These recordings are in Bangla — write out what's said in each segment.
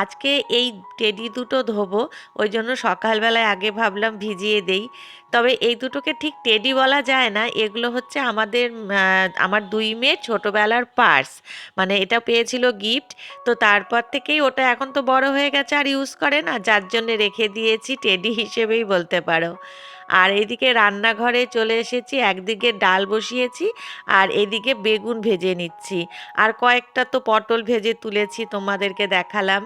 আজকে এই টেডি দুটো ধোবো, ওই জন্য সকালবেলায় আগে ভাবলাম ভিজিয়ে দেই। তবে এই দুটোকে ঠিক টেডি বলা যায় না, এগুলো হচ্ছে আমাদের আমার দুই মেয়ের ছোটোবেলার পার্স। মানে এটা পেয়েছিল গিফট, তো তারপর থেকেই ওটা এখন তো বড় হয়ে গেছে আর ইউজ করে না, যার জন্য রেখে দিয়েছি টেডি হিসেবেই বলতে পারো। আর এদিকে রান্নাঘরে চলে এসেছি, একদিকে ডাল বসিয়েছি আর এদিকে বেগুন ভেজে নিচ্ছি। আর কয়েকটা তো পটল ভেজে তুলেছি, তোমাদেরকে দেখালাম।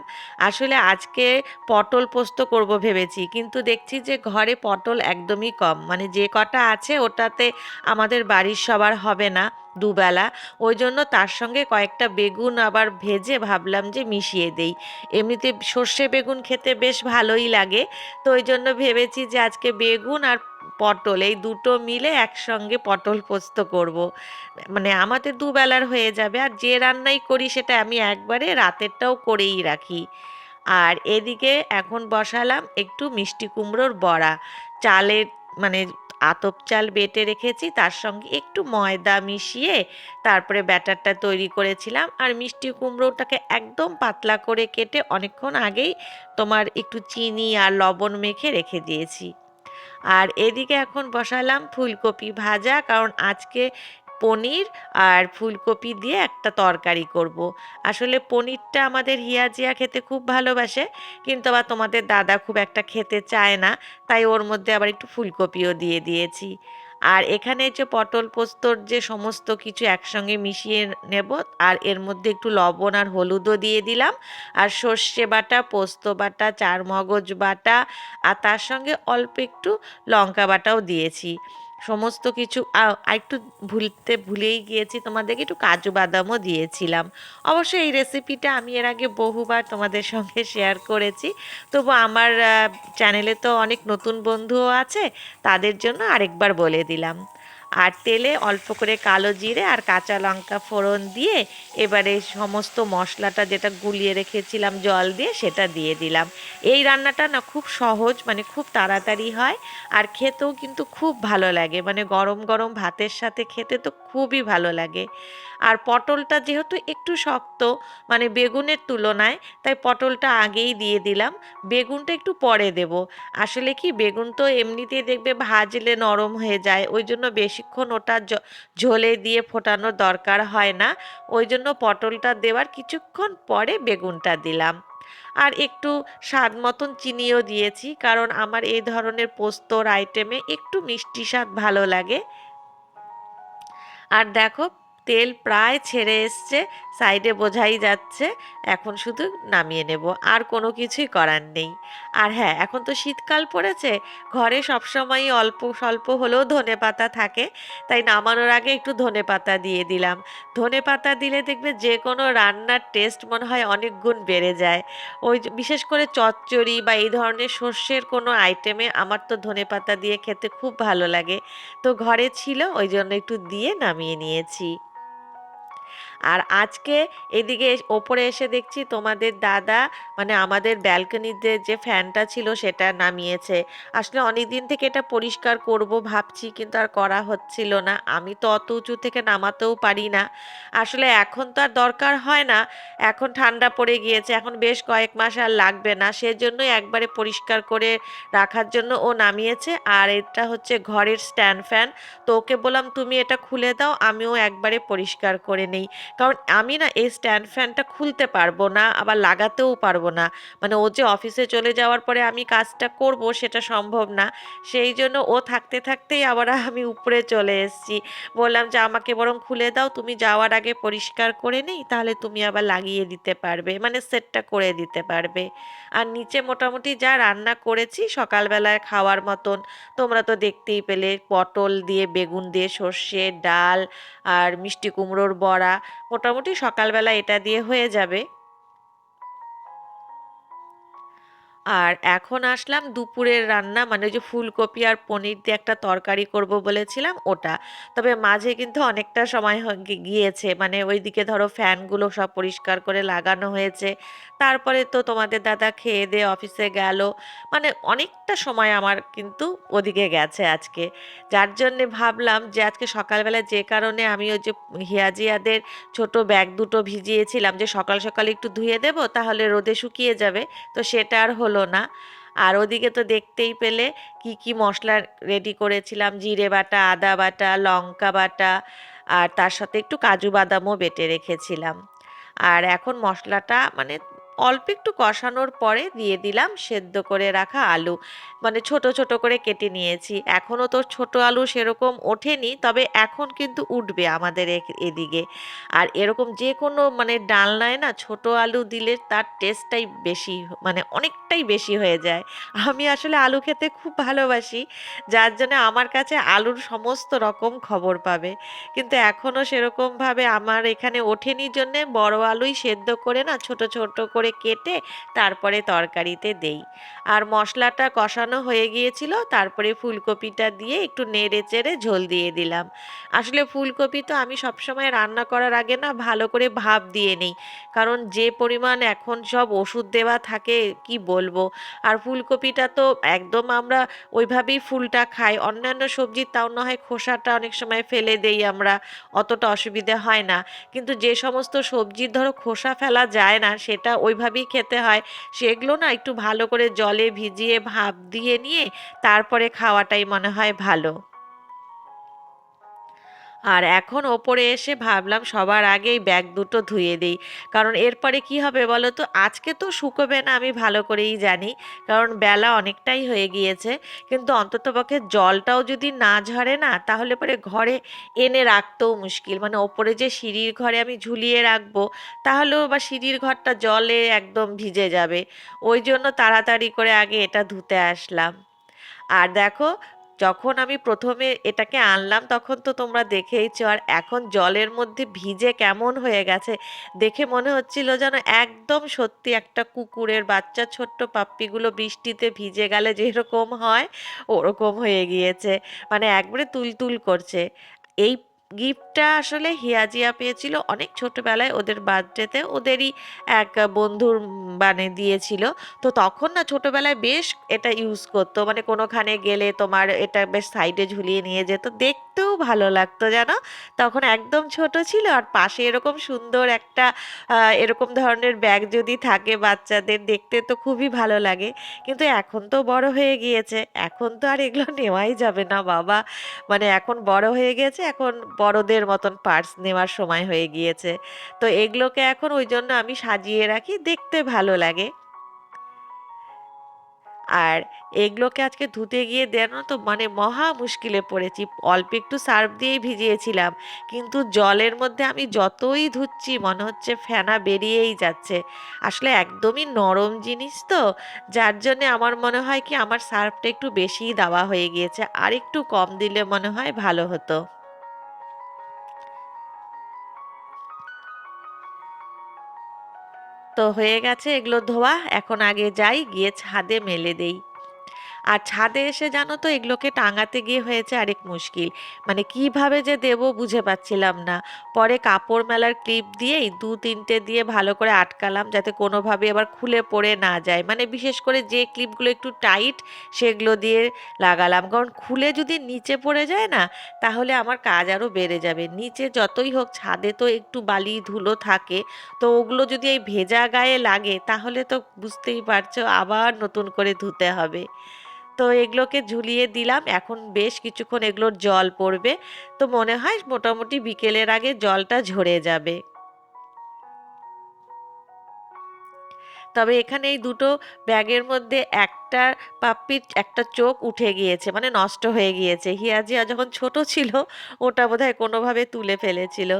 আসলে আজকে পটল পোস্ত করব ভেবেছি, কিন্তু দেখছি যে ঘরে পটল একদমই কম। মানে যে কটা আছে ওটাতে আমাদের বাড়ির সবার হবে না। দুবেলা। ওই জন্য তার সঙ্গে কয়েকটা বেগুন আবার ভেজে ভাবলাম যে মিশিয়ে দেই। এমনিতে সর্ষে বেগুন খেতে বেশ ভালোই লাগে। তো ওই জন্য ভেবেছি যে আজকে বেগুন আর পটল, এই দুটো মিলে একসঙ্গে পটল পোস্ত করব। মানে আমাদের দুবেলার হয়ে যাবে। আর যে রান্নাই করি সেটা আমি একবারে রাতেরটাও করেই রাখি। আর এদিকে এখন বসালাম একটু মিষ্টি কুমড়োর বড়া। চালের মানে আতপ চাল বেটে রেখেছি, তার সঙ্গে একটু ময়দা মিশিয়ে তারপরে ব্যাটারটা তৈরি করেছিলাম। আর মিষ্টি কুমড়োটাকে একদম পাতলা করে কেটে অনেকক্ষণ আগেই তোমার একটু চিনি আর লবণ মেখে রেখে দিয়েছি। আর এদিকে এখন বসালাম ফুলকপি ভাজা, কারণ আজকে পনির আর ফুলকপি দিয়ে একটা তরকারি করব। আসলে পনিরটা আমাদের হিয়াজিয়া খেতে খুব ভালোবাসে, কিন্তু আবার তোমাদের দাদা খুব একটা খেতে চায় না, তাই ওর মধ্যে আবার একটু ফুলকপিও দিয়ে দিয়েছি আর এখানে যে পটল পোস্তর যে সমস্ত কিছু একসঙ্গে মিশিয়ে নেব, আর এর মধ্যে একটু লবণ আর হলুদও দিয়ে দিলাম, আর সর্ষে বাটা, পোস্ত বাটা চার মগজ বাটা, আর তার সঙ্গে অল্প একটু লঙ্কা বাটাও দিয়েছি সমস্ত কিছু একটু ভুলতে ভুলেই গিয়েছি, তোমাদেরকে একটু কাজু বাদামও দিয়েছিলাম। অবশ্য এই রেসিপিটা আমি এর আগে বহুবার তোমাদের সঙ্গে শেয়ার করেছি। তবু আমার চ্যানেলে তো অনেক নতুন বন্ধুও আছে, তাদের জন্য আরেকবার বলে দিলাম। আর তেলে অল্প করে কালো জিরে আর কাঁচা লঙ্কা ফোড়ন দিয়ে এবারে সমস্ত মশলাটা যেটা গুলিয়ে রেখেছিলাম জল দিয়ে সেটা দিয়ে দিলাম। এই রান্নাটা না খুব সহজ মানে খুব তাড়াতাড়ি হয় আর খেতেও কিন্তু খুব ভালো লাগে। মানে গরম গরম ভাতের সাথে খেতে তো খুবই ভালো লাগে। আর পটলটা যেহেতু একটু শক্ত মানে বেগুনের তুলনায়, তাই পটলটা আগেই দিয়ে দিলাম। বেগুনটা একটু পরে দেব। আসলে কি, বেগুন তো এমনিতেই দেখবে ভাজলে নরম হয়ে যায়, ওই জন্য বেশিক্ষণ ওটা ঝোলে দিয়ে ফোটানোর দরকার হয় না। ওই জন্য পটলটা দেওয়ার কিছুক্ষণ পরে বেগুনটা দিলাম। আর একটু স্বাদ মতন চিনিও দিয়েছি, কারণ আমার এই ধরনের পোস্তর আইটেমে একটু মিষ্টি স্বাদ ভালো লাগে। আর দেখো তেল প্রায় ছেড়ে এসছে, সাইডে বোঝাই যাচ্ছে, এখন শুধু নামিয়ে নেব, আর কোনো কিছুই করার নেই। আর হ্যাঁ এখন তো শীতকাল পড়েছে, ঘরে সবসময়ই অল্প স্বল্প হলেও ধনে পাতা থাকে, তাই নামানোর আগে একটু ধনে পাতা দিয়ে দিলাম। ধনে পাতা দিলে দেখবে যে কোনো রান্নার টেস্ট মনে হয় অনেক গুণ বেড়ে যায়। ওই বিশেষ করে চচ্চড়ি বা এই ধরনের শস্যের কোনো আইটেমে আমার তো ধনে পাতা দিয়ে খেতে খুব ভালো লাগে। তো ঘরে ছিল, ওই জন্য একটু দিয়ে নামিয়ে নিয়েছি। আর আজকে এদিকে ওপরে এসে দেখছি তোমাদের দাদা মানে আমাদের ব্যালকনিতে যে ফ্যানটা ছিল সেটা নামিয়েছে। আসলে অনেক দিন থেকে এটা পরিষ্কার করব ভাবছি, কিন্তু আর করা হচ্ছিল না। আমি তো অত উঁচু থেকে নামাতেও পারি না। আসলে এখন তো আর দরকার হয় না। এখন ঠান্ডা পড়ে গিয়েছে, এখন বেশ কয়েক মাস আর লাগবে না। সেজন্যই একবারে পরিষ্কার করে রাখার জন্য ও নামিয়েছে। আর এটা হচ্ছে ঘরের স্ট্যান্ড ফ্যান। তো ওকে বললাম, তুমি এটা খুলে দাও, আমিও একবারে পরিষ্কার করে নেই। কারণ আমি না এই স্ট্যান্ড ফ্যানটা খুলতে পারব না, আবার লাগাতেও পারব না। মানে ও যে অফিসে চলে যাওয়ার পরে আমি কাজটা করব সেটা সম্ভব না। সেই জন্য ও থাকতে থাকতেই আবার আমি উপরে চলে এসেছি। বললাম যে, আমাকে বরং খুলে দাও, তুমি যাওয়ার আগে পরিষ্কার করে নেই, তাহলে তুমি আবার লাগিয়ে দিতে পারবে মানে সেটটা করে দিতে পারবে। আর নিচে মোটামুটি যা রান্না করেছি, সকালবেলায় খাওয়ার মতন, তোমরা তো দেখতেই পেলে, পটল দিয়ে, বেগুন দিয়ে, সর্ষে, ডাল আর মিষ্টি কুমড়োর বড়া। মোটামুটি সকালবেলা এটা দিয়ে হয়ে যাবে। আর এখন আসলাম দুপুরের রান্না মানে ওই যে ফুলকপি আর পনির দিয়ে একটা তরকারি করব বলেছিলাম ওটা। তবে মাঝে কিন্তু অনেকটা সময় গিয়েছে মানে ওইদিকে ধরো ফ্যানগুলো সব পরিষ্কার করে লাগানো হয়েছে। তারপরে তো তোমাদের দাদা খেয়ে দিয়ে অফিসে গেল মানে অনেকটা সময় আমার কিন্তু ওদিকে গেছে আজকে। যার জন্যে ভাবলাম যে আজকে সকালবেলা যে কারণে আমি ওই যে হিয়াজিয়াদের ছোট ব্যাগ দুটো ভিজিয়েছিলাম যে সকাল সকাল একটু ধুয়ে দেবো, তাহলে রোদে শুকিয়ে যাবে। তো সেটা আর হলো না। আর ওদিকে তো দেখতেই পেলে কি কি মশলা রেডি করেছিলাম। জিরে বাটা, আদা বাটা, লঙ্কা বাটা আর তার সাথে একটু কাজু বাদামও বেটে রেখেছিলাম। আর এখন মশলাটা মানে অল্প একটু কষানোর পরে দিয়ে দিলাম সেদ্ধ করে রাখা আলু। মানে ছোট ছোট করে কেটে নিয়েছি। এখনও তো ছোট আলু সেরকম ওঠেনি, তবে এখন কিন্তু উঠবে আমাদের এদিকে। আর এরকম যে কোনো মানে ডালনায় না ছোট আলু দিলে তার টেস্টটাই বেশি মানে অনেকটাই বেশি হয়ে যায়। আমি আসলে আলু খেতে খুব ভালোবাসি, যার জন্য আমার কাছে আলুর সমস্ত রকম খবর পাবে। কিন্তু এখনও সেরকমভাবে আমার এখানে ওঠেনি জন্যে বড় আলুই সেদ্ধ করে না ছোট ছোট করে কেটে তারপরে তরকারিতে দেই। আর মশলাটা কষানো হয়ে গিয়েছিল, তারপরে ফুলকপিটা দিয়ে একটু নেড়ে চেড়ে ঝোল দিয়ে দিলাম। আসলে ফুলকপি তো আমি সবসময় রান্না করার আগে না ভালো করে ভাব দিয়ে নিই। কারণ যে পরিমাণ এখন সব ওষুধ দেওয়া থাকে, কি বলব? আর ফুলকপিটা তো একদম আমরা ওইভাবেই ফুলটা খাই। অন্যান্য সবজির তাও না হয় খোসাটা অনেক সময় ফেলে দেই আমরা, অতটা অসুবিধে হয় না। কিন্তু যে সমস্ত সবজির ধরো খোসা ফেলা যায় না, সেটা ওইভাবেই খেতে হয় সেগুলো না একটু ভালো করে জলে ভিজিয়ে ভাপ দিয়ে নিয়ে তারপরে খাওয়াটাই মনে হয় ভালো। আর এখন ওপরে এসে ভাবলাম সবার আগেই ব্যাগ দুটো ধুয়ে দিই। কারণ এরপরে কি হবে বলো তো? আজকে তো শুকোবে না, আমি ভালো করেই জানি। কারণ বেলা অনেকটাই হয়ে গিয়েছে। কিন্তু অন্ততপক্ষে জলটাও যদি না ঝরে না, তাহলে পরে ঘরে এনে রাখতেও মুশকিল। মানে ওপরে যে সিঁড়ির ঘরে আমি ঝুলিয়ে রাখব, তাহলেও বা সিঁড়ির ঘরটা জলে একদম ভিজে যাবে। ওই জন্য তাড়াতাড়ি করে আগে এটা ধুতে আসলাম। আর দেখো যখন আমি প্রথমে এটাকে আনলাম, তখন তো তোমরা দেখেইছো আর এখন জলের মধ্যে ভিজে কেমন হয়ে গেছে। দেখে মনে হচ্ছিল যেন একদম সত্যি একটা কুকুরের বাচ্চা, ছোট্ট পাপ্পিগুলো বৃষ্টিতে ভিজে গেলে যেরকম হয়, ওরকম হয়ে গিয়েছে। মানে একবারে তুলতুল করছে। এই গিফটটা আসলে হিয়াজিয়া পেয়েছিল অনেক ছোটবেলায় ওদের বার্থডেতে। ওদেরই এক বন্ধুর মানে দিয়েছিল। তো তখন না ছোটবেলায় বেশ এটা ইউজ করতো। মানে কোনোখানে গেলে তোমার এটা বেশ সাইডে ঝুলিয়ে নিয়ে যেত। দেখতেও ভালো লাগতো জানো তখন একদম ছোট ছিল আর পাশে এরকম সুন্দর একটা এরকম ধরনের ব্যাগ যদি থাকে বাচ্চাদের, দেখতে তো খুবই ভালো লাগে। কিন্তু এখন তো বড় হয়ে গিয়েছে। এখন তো আর এগুলো নেওয়াই যাবে না বাবা। মানে এখন বড় হয়ে গেছে, এখন বড়দের মতন পার্স নেওয়ার সময় হয়ে গিয়েছে। তো এগুলোকে এখন ওই জন্য আমি সাজিয়ে রাখি, দেখতে ভালো লাগে। আর এগুলোকে আজকে ধুতে গিয়ে দেন তো মানে মহা মুশকিলে পড়েছি। অল্প একটু সার্ফ দিয়েই ভিজিয়েছিলাম, কিন্তু জলের মধ্যে আমি যতই ধুচ্ছি মনে হচ্ছে ফেনা বেরিয়েই যাচ্ছে। আসলে একদমই নরম জিনিস তো, যার জন্য আমার মনে হয় কি আমার সার্ফটা একটু বেশিই দেওয়া হয়ে গিয়েছে। আর একটু কম দিলে মনে হয় ভালো হতো। তো হয়ে গেছে এগুলো ধোয়া। এখন আগে যাই গিয়ে ছাদে মেলে দেই। আর ছাদে এসে জানো তো এগুলোকে টাঙাতে গিয়ে হয়েছে আরেক মুশকিল। মানে কীভাবে যে দেব বুঝে পাচ্ছিলাম না। পরে কাপড় মেলার ক্লিপ দিয়েই দু তিনটে দিয়ে ভালো করে আটকালাম যাতে কোনোভাবে আবার খুলে পড়ে না যায়। মানে বিশেষ করে যে ক্লিপগুলো একটু টাইট সেগুলো দিয়ে লাগালাম। কারণ খুলে যদি নিচে পড়ে যায় না, তাহলে আমার কাজ আরও বেড়ে যাবে। নিচে যতই হোক ছাদে তো একটু বালি ধুলো থাকে। তো ওগুলো যদি এই ভেজা গায়ে লাগে, তাহলে তো বুঝতেই পারছ আবার নতুন করে ধুতে হবে। তো এগুলোকে ঝুলিয়ে দিলাম। এখন বেশ কিছুক্ষণ এগুলোর জল পড়বে। তো মনে হয় মোটামুটি বিকেলের আগে জলটা ঝরে যাবে। তবে এখানে এই দুটো ব্যাগের মধ্যে একটা একটা পাপ্পির একটা চোখ উঠে গিয়েছে মানে নষ্ট হয়ে গিয়েছে। হিয়াজিয়া যখন ছোট ছিল, ওটা বোধহয় কোনোভাবে তুলে ফেলেছিল।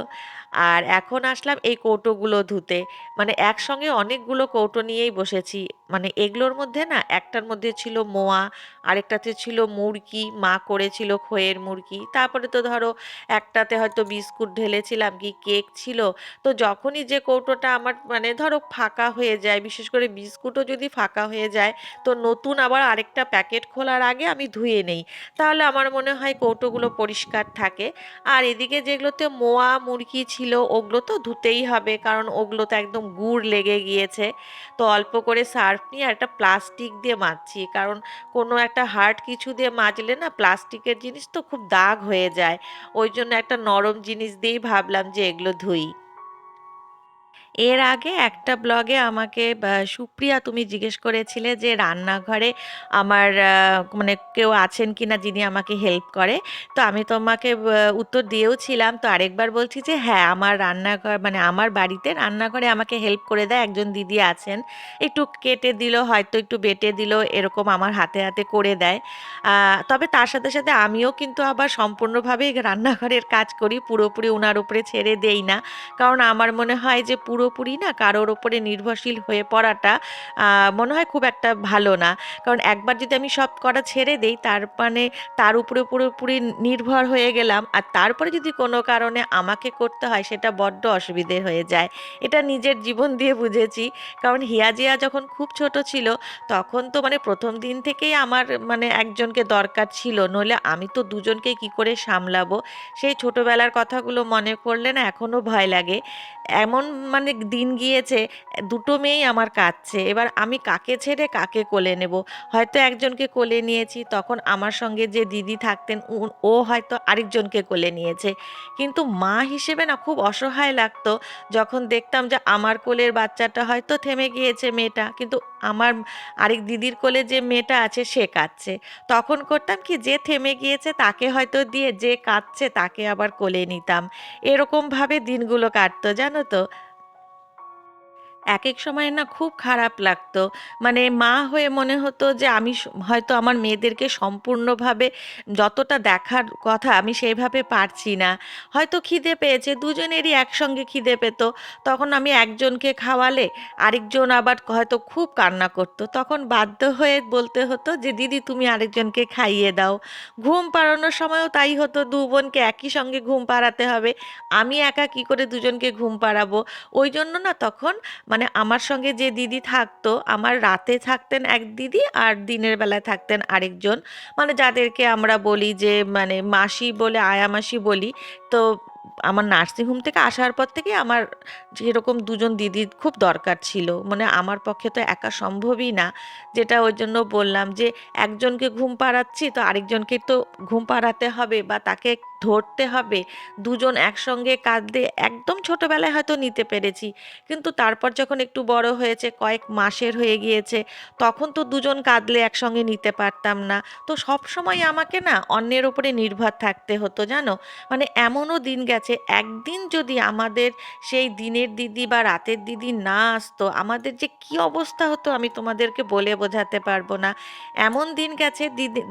আর এখন আসলাম এই কৌটোগুলো ধুতে। মানে একসঙ্গে অনেকগুলো কৌটো নিয়েই বসেছি। মানে এগুলোর মধ্যে না, একটার মধ্যে ছিল মোয়া, আরেকটাতে ছিল মুরগি, মা করেছিল খইয়ের মুরগি। তারপরে তো ধরো একটাতে হয়তো বিস্কুট ঢেলেছিলাম কি কেক ছিল। তো যখনই যে কৌটোটা আমার মানে ধরো ফাঁকা হয়ে যায়, বিশেষ করে বিস্কুটও যদি ফাঁকা হয়ে যায়, তো নতুন আবার আরেকটা প্যাকেট খোলার আগে আমি ধুয়ে নেই। তাহলে আমার মনে হয় কৌটোগুলো পরিষ্কার থাকে। আর এদিকে যেগুলোতে মোয়া, মুরগি ছিল, ওগুলো তো ধুতেই হবে, কারণ ওগুলো তো একদম গুড় লেগে গিয়েছে। তো অল্প করে সার্ফ নিয়ে আর একটা প্লাস্টিক দিয়ে মাজছি কারণ কোনো একটা হার্ড কিছু দিয়ে মাজলে না প্লাস্টিকের জিনিস তো খুব দাগ হয়ে যায়। ওই জন্য একটা নরম জিনিস দিয়েই ভাবলাম যে এগুলো ধুই। এর আগে একটা ব্লগে আমাকে সুপ্রিয়া তুমি জিজ্ঞেস করেছিলে যে রান্নাঘরে আমার মানে কেউ আছেন কি না যিনি আমাকে হেল্প করে। তো আমি তোমাকে উত্তর দিয়েও ছিলাম তো আরেকবার বলছি যে হ্যাঁ আমার রান্নাঘর মানে আমার বাড়িতে রান্নাঘরে আমাকে হেল্প করে দেয়। একজন দিদি আছেন। একটু কেটে দিল, হয়তো একটু বেটে দিল, এরকম আমার হাতে হাতে করে দেয়। তবে তার সাথে সাথে আমিও কিন্তু আবার সম্পূর্ণভাবেই রান্নাঘরের কাজ করি। পুরোপুরি ওনার উপরে ছেড়ে দেই না। কারণ আমার মনে হয় যে পুরোপুরি না কারোর ওপরে নির্ভরশীল হয়ে পড়াটা মনে হয় খুব একটা ভালো না। কারণ একবার যদি আমি সব করা ছেড়ে দেই, তার মানে তার উপরে পুরোপুরি নির্ভর হয়ে গেলাম। আর তারপরে যদি কোনো কারণে আমাকে করতে হয়, সেটা বড্ড অসুবিধে হয়ে যায়। এটা নিজের জীবন দিয়ে বুঝেছি। কারণ হিয়াজিয়া যখন খুব ছোট ছিল, তখন তো মানে প্রথম দিন থেকেই আমার মানে একজনকে দরকার ছিল। নইলে আমি তো দুজনকে কি করে সামলাবো? সেই ছোটবেলার কথাগুলো মনে করলে না এখনও ভয় লাগে। এমন মানে দিন গিয়েছে, দুটো মেয়েই আমার কাঁদছে। এবার আমি কাকে ছেড়ে কাকে কোলে নেব? হয়তো একজনকে কোলে নিয়েছি, তখন আমার সঙ্গে যে দিদি থাকতেন ও হয়তো আরেকজনকে কোলে নিয়েছে। কিন্তু মা হিসেবে না খুব অসহায় লাগতো। যখন দেখতাম যে আমার কোলের বাচ্চাটা হয়তো থেমে গিয়েছে মেয়েটা, কিন্তু আমার আরেক দিদির কোলে যে মেয়েটা আছে, সে কাঁদছে। তখন করতাম কি, যে থেমে গিয়েছে তাকে হয়তো দিয়ে, যে কাঁদছে তাকে আবার কোলে নিতাম। এরকমভাবে দিনগুলো কাটতো, জানো? のと তো এক সময় না খুব খারাপ লাগতো। মানে মা হয়ে মনে হতো যে আমি হয়তো আমার মেয়েদেরকে সম্পূর্ণভাবে যতটা দেখার কথা আমি সেইভাবে পারছি না। হয়তো খিদে পেয়েছে, দুজনেরই একসঙ্গে খিদে পেত। তখন আমি একজনকে খাওয়ালে আরেকজন আবার হয়তো খুব কান্না করতো। তখন বাধ্য হয়ে বলতে হতো যে, দিদি, তুমি আরেকজনকে খাইয়ে দাও। ঘুম পাড়ানোর সময়ও তাই হতো, দু বোনকে একই সঙ্গে ঘুম পাড়াতে হবে। আমি একা কি করে দুজনকে ঘুম পাড়াবো? ওই জন্য না তখন মানে আমার সঙ্গে যে দিদি থাকতো, আমার রাতে থাকতেন এক দিদি আর দিনের বেলায় থাকতেন আরেকজন। মানে যাদেরকে আমরা বলি যে মানে মাসি বলে, আয়া মাসি বলি। তো আমার নার্সিংহোম থেকে আসার পর থেকে আমার যেরকম দুজন দিদির খুব দরকার ছিল। মানে আমার পক্ষে তো একা সম্ভবই না। যেটা ওই জন্য বললাম যে, একজনকে ঘুম পাড়াচ্ছি, তো আরেকজনকে তো ঘুম পাড়াতে হবে বা তাকে ধরতে হবে। দুজন একসঙ্গে কাঁদতে একদম ছোটবেলায় হয়তো নিতে পেরেছি। কিন্তু তারপর যখন একটু বড় হয়েছে, কয়েক মাসের হয়ে গিয়েছে, তখন তো দুজন কাঁদলে একসঙ্গে নিতে পারতাম না। তো সব সময় আমাকে না অন্যের ওপরে নির্ভর থাকতে হতো, জানো? মানে এমনও দিন গেছে, একদিন যদি আমাদের সেই দিনের দিদি বা রাতের দিদি না আসতো, আমাদের যে কি অবস্থা হতো আমি তোমাদেরকে বলে বোঝাতে পারব না। এমন দিন গেছে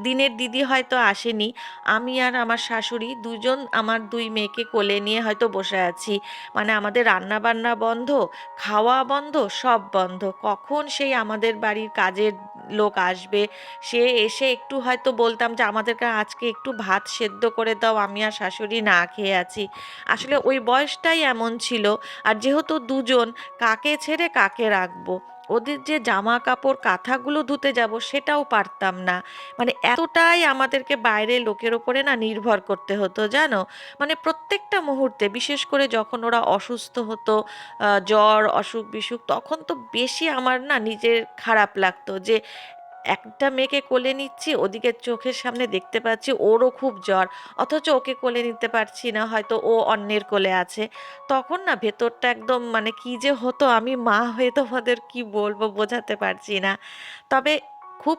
দিনের দিদি হয়তো আসেনি। আমি আর আমার শাশুড়ি দুজন আমার দুই মেয়েকে কোলে নিয়ে হয়তো বসে আছি। মানে আমাদের রান্না বান্না বন্ধ, খাওয়া বন্ধ, সব বন্ধ। কখন সেই আমাদের বাড়ির কাজের লোক আসবে? সে এসে একটু হয়তো বলতাম যে, আমাদেরকে আজকে একটু ভাত সেদ্ধ করে দাও, আমি আর শাশুড়ি না খেয়ে আছি। আসলে ওই বয়সটাই এমন ছিল। আর যেহেতু দুজন, কাকে ছেড়ে কাকে রাখব? ওদের যে জামা কাপড় কাঁথাগুলো ধুতে যাব সেটাও পারতাম না। মানে এতটাই আমাদেরকে বাইরে লোকের ওপরে না নির্ভর করতে হতো, জানো? মানে প্রত্যেকটা মুহূর্তে, বিশেষ করে যখন ওরা অসুস্থ হতো জ্বর অসুখ বিসুখ তখন তো বেশি আমার না নিজের খারাপ লাগতো যে একটা মেয়েকে কোলে নিচ্ছি, ওদিকে চোখের সামনে দেখতে পাচ্ছি ওরও খুব জ্বর, অথচ ওকে কোলে নিতে পারছি না, হয়তো ও অন্যের কোলে আছে। তখন না ভেতরটা একদম মানে কি যে হতো, আমি মা হয়ে তোমাদের কি বলব বোঝাতে পারছি না। তবে খুব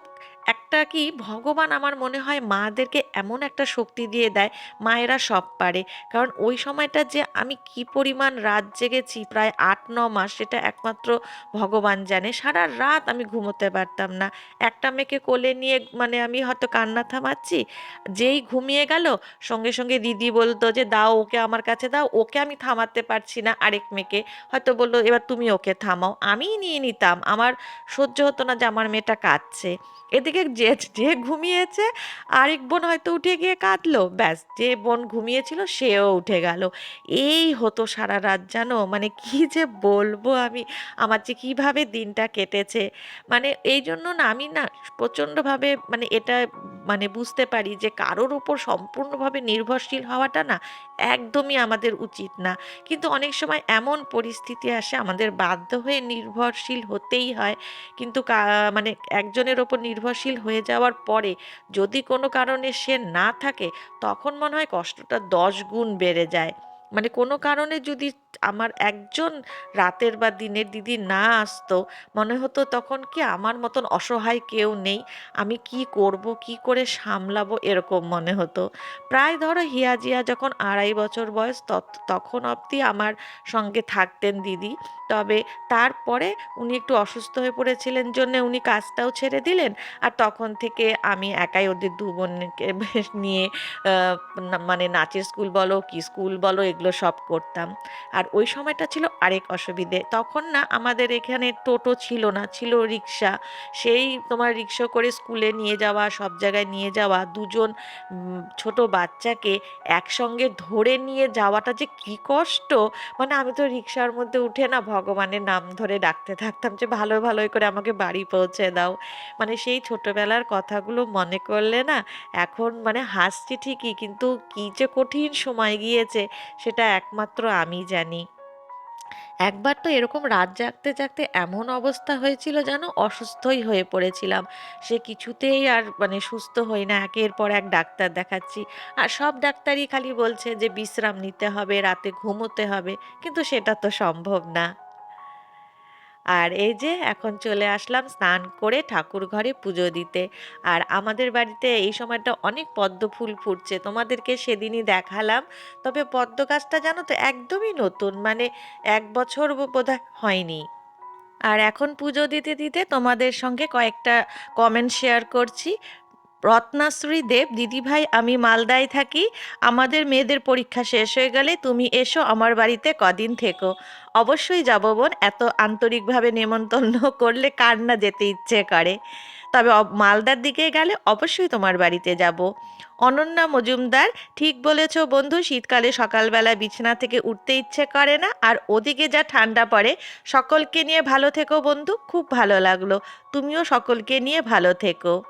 একটা কি ভগবান আমার মনে হয় মাদেরকে এমন একটা শক্তি দিয়ে দেয়, মায়েরা সব পারে। কারণ ওই সময়টা যে আমি কি পরিমাণ রাত জেগেছি প্রায় আট, ন মাস, সেটা একমাত্র ভগবান জানে। সারা রাত আমি ঘুমোতে পারতাম না। একটা মেয়েকে কোলে নিয়ে মানে আমি হয়তো কান্না থামাচ্ছি, যেই ঘুমিয়ে গেল, সঙ্গে সঙ্গে দিদি বলতো যে, দাও ওকে আমার কাছে দাও, ওকে আমি থামাতে পারছি না। আরেক মেয়েকে হয়তো বলল, এবার তুমি ওকে থামাও। আমিই নিয়ে নিতাম। আমার সহ্য হতো না যে আমার মেয়েটা কাঁদছে। এদিকে যে যে ঘুমিয়েছে, আরেক বোন হয়তো উঠে গিয়ে কাঁদলো। ব্যাস, যে বোন ঘুমিয়েছিল, সেও উঠে গেল। এই হতো সারা রাত, জানো? মানে কি যে বলব আমি? আমার যে কীভাবে দিনটা কেটেছে? মানে এই জন্য না, আমি না প্রচণ্ডভাবে মানে এটা মানে বুঝতে পারি যে কারোর উপর সম্পূর্ণভাবে নির্ভরশীল হওয়াটা না একদমই আমাদের উচিত না। কিন্তু অনেক সময় এমন পরিস্থিতি আসে, আমাদের বাধ্য হয়ে নির্ভরশীল হতেই হয়। কিন্তু মানে একজনের ওপর নির্ভরশীল হয়ে যাওয়ার পরে যদি কোনো কারণে সে না থাকে, তখন মনে হয় কষ্টটা দশ গুণ বেড়ে যায়। মানে কোনো কারণে যদি আমার একজন রাতের বা দিনের দিদি না আসতো, মনে হতো তখন কি আমার মতন অসহায় কেউ নেই? আমি কি করব, কি করে সামলাবো এরকম মনে হতো। প্রায় ধরো হিয়াজিয়া যখন আড়াই বছর বয়স তখন অবধি আমার সঙ্গে থাকতেন দিদি। তবে তারপরে উনি একটু অসুস্থ হয়ে পড়েছিলেন জন্য উনি কাজটাও ছেড়ে দিলেন। আর তখন থেকে আমি একাই ওদের দু বোনকে নিয়ে মানে নাচের স্কুল বলো, কি স্কুল বলো এগুলো সব করতাম। আর ওই সময়টা ছিল আরেক অসুবিধে। তখন না আমাদের এখানে টোটো ছিল না, ছিল রিক্সা। সেই তোমার রিক্সা করে স্কুলে নিয়ে যাওয়া, সব জায়গায় নিয়ে যাওয়া, দুজন ছোট বাচ্চাকে একসঙ্গে ধরে নিয়ে যাওয়াটা যে কি কষ্ট! মানে আমি তো রিক্সার মধ্যে উঠে না ভগবানের নাম ধরে ডাকতে থাকতাম যে, ভালো ভালোই করে আমাকে বাড়ি পৌঁছে দাও। মানে সেই ছোটবেলার কথাগুলো মনে করলে না এখন মানে হাসছি ঠিকই, কিন্তু কি যে কঠিন সময় গিয়েছে সেটা একমাত্র আমি জানি। একবার তো এরকম রাত জাগতে জাগতে এমন অবস্থা হয়েছিল যেন অসুস্থই হয়ে পড়েছিলাম। সে কিছুতেই আর মানে সুস্থ হই না। একের পর এক ডাক্তার দেখাচ্ছি। আর সব ডাক্তারই খালি বলছে যে, বিশ্রাম নিতে হবে, রাতে ঘুমোতে হবে। কিন্তু সেটা তো সম্ভব না। আর এই যে এখন চলে আসলাম স্নান করে ঠাকুর ঘরে পুজো দিতে। আর আমাদের বাড়িতে এই সময়টা অনেক পদ্ম ফুল ফুটছে, তোমাদেরকে সেদিনই দেখালাম। তবে পদ্ম গাছটা জানো তো একদমই নতুন মানে এক বছর বোধ হয়নি। আর এখন পুজো দিতে দিতে তোমাদের সঙ্গে কয়েকটা কমেন্ট শেয়ার করছি। রত্নাশ্রী দেব দিদিভাই আমি মালদায় থাকি। আমাদের মেয়েদের পরীক্ষা শেষ হয়ে গেলে তুমি এসো আমার বাড়িতে কদিন থেকো। অবশ্যই যাব বোন। এত আন্তরিকভাবে নেমন্তন্ন করলে কার না যেতে ইচ্ছে করে। তবে মালদার দিকে গেলে অবশ্যই তোমার বাড়িতে যাব। অনন্যা মজুমদার, ঠিক বলেছ বন্ধু, শীতকালে সকালবেলা বিছানা থেকে উঠতে ইচ্ছে করে না। আর ওদিকে যা ঠান্ডা পড়ে, সকলকে নিয়ে ভালো থেকো বন্ধু। খুব ভালো লাগল। তুমিও সকলকে নিয়ে ভালো থেকো।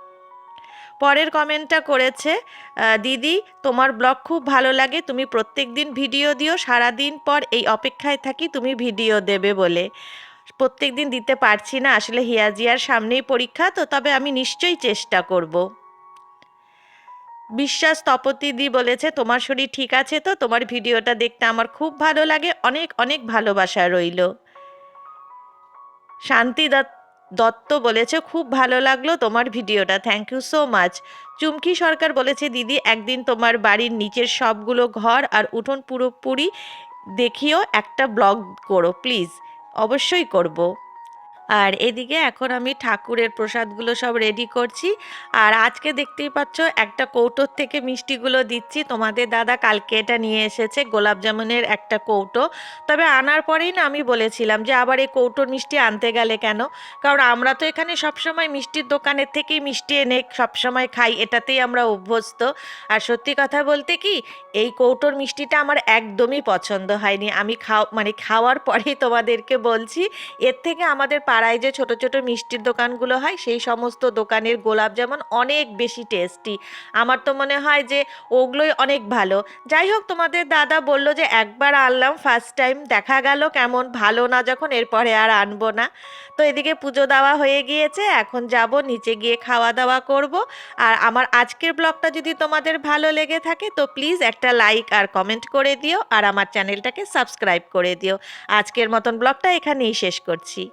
পরের কমেন্টটা করেছে দিদি, তোমার ব্লগ খুব ভালো লাগে, তুমি প্রত্যেক দিন ভিডিও দিও সারা দিন পর এই অপেক্ষায় থাকি, তুমি ভিডিও দেবে বলে। প্রত্যেক দিন দিতে পারছি না, আসলে হিয়াজিয়ার সামনেই পরীক্ষা, তো তবে আমি নিশ্চয়ই চেষ্টা করব। বিশ্বাস তপতিদি বলেছে, তোমার শরীর ঠিক আছে তো? তোমার ভিডিওটা দেখতে আমার খুব ভালো লাগে। অনেক অনেক ভালোবাসা রইল। শান্তি দত্ত দত্ত বলেছে, খুব ভালো লাগল তোমার ভিডিওটা thank you so much Chumki Sarkar বলেছে, দিদি, একদিন তোমার বাড়ির নিচের সবগুলো ঘর আর উঠোন পুরোপুরি দেখিও, একটা ব্লগ করো প্লিজ অবশ্যই করব। আর এদিকে এখন আমি ঠাকুরের প্রসাদগুলো সব রেডি করছি। আর আজকে দেখতেই পাচ্ছ একটা কৌটোর থেকে মিষ্টিগুলো দিচ্ছি। তোমাদের দাদা কালকে এটা নিয়ে এসেছে, গোলাপ জামুনের একটা কৌটো। তবে আনার পরেই না আমি বলেছিলাম যে আবার এই কৌটোর মিষ্টি আনতে গেলে কেন? কারণ আমরা তো এখানে সবসময় মিষ্টির দোকানের থেকেই মিষ্টি এনে সবসময় খাই, এটাতেই আমরা অভ্যস্ত। আর সত্যি কথা বলতে কি, এই কৌটোর মিষ্টিটা আমার একদমই পছন্দ হয়নি। আমি খাও মানে খাওয়ার পরেই তোমাদেরকে বলছি, এর থেকে আমাদের পাড়ায় যে ছোট ছোট মিষ্টির দোকানগুলো হয়, সেই সমস্ত দোকানের গোলাপ যেমন অনেক বেশি টেস্টি আমার তো মনে হয় যে ওগুলোই অনেক ভালো। যাই হোক, তোমাদের দাদা বলল যে একবার আনলাম ফার্স্ট টাইম দেখা গেল কেমন, ভালো না যখন এরপরে আর আনব না। তো এদিকে পুজো দেওয়া হয়ে গিয়েছে, এখন যাব, নিচে গিয়ে খাওয়া দাওয়া করব। আর আমার আজকের ব্লগটা যদি তোমাদের ভালো লেগে থাকে, তো প্লিজ একটা লাইক আর কমেন্ট করে দিও। আর আমার চ্যানেলটাকে সাবস্ক্রাইব করে দিও। আজকের মতন ব্লগটা এখানেই শেষ করছি।